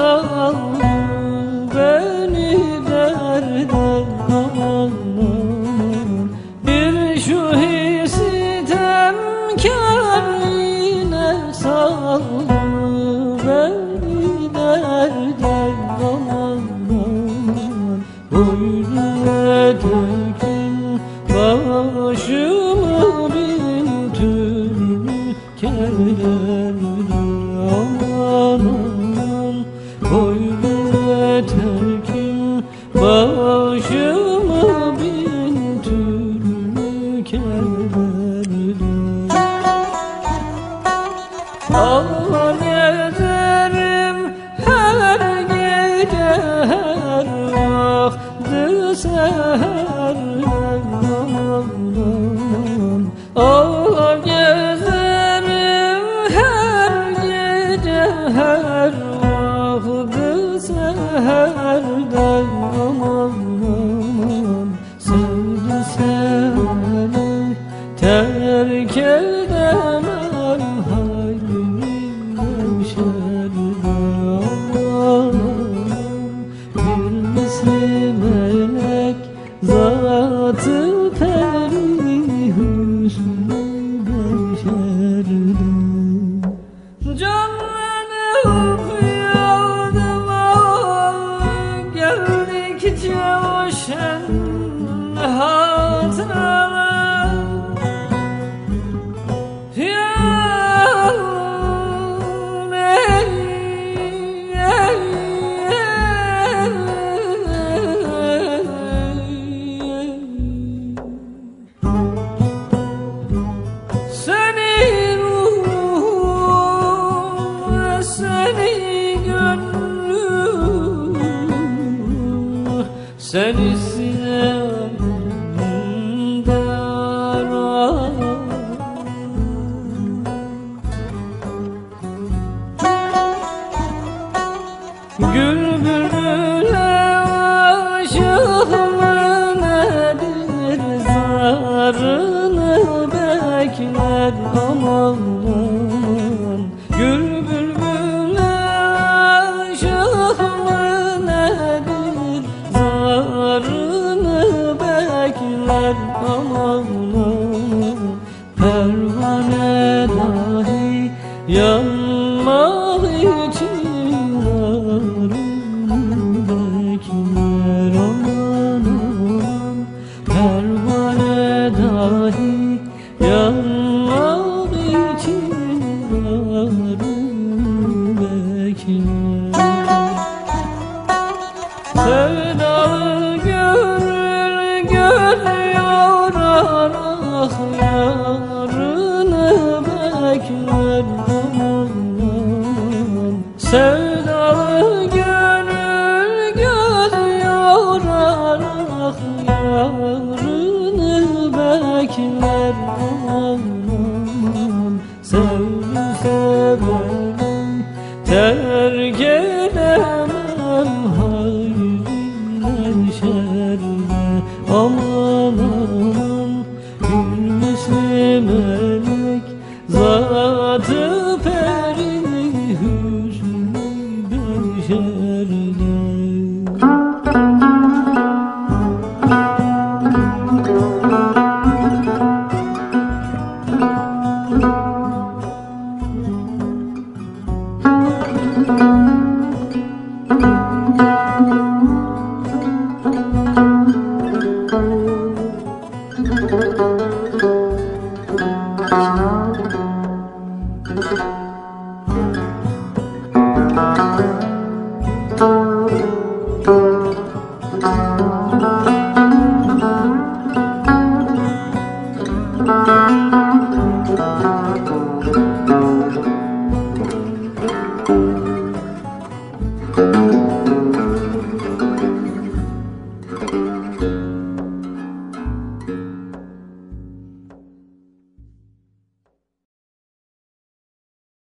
sal beni derde aman Bir şu hisitem kârine sal beni derde aman Buyur güzel Ah gezerim her gece her ah güzelden aman Sevdi seni terk edemem Giữ Seni eller aman pervane dahi yanmaz. gönül yorar ah yarını bekler Sevdalı gönül göz yorar ah yarını bekler Aman aman Gülmese melek Zatı perini Hüznü beşerler Thank you. Thank you.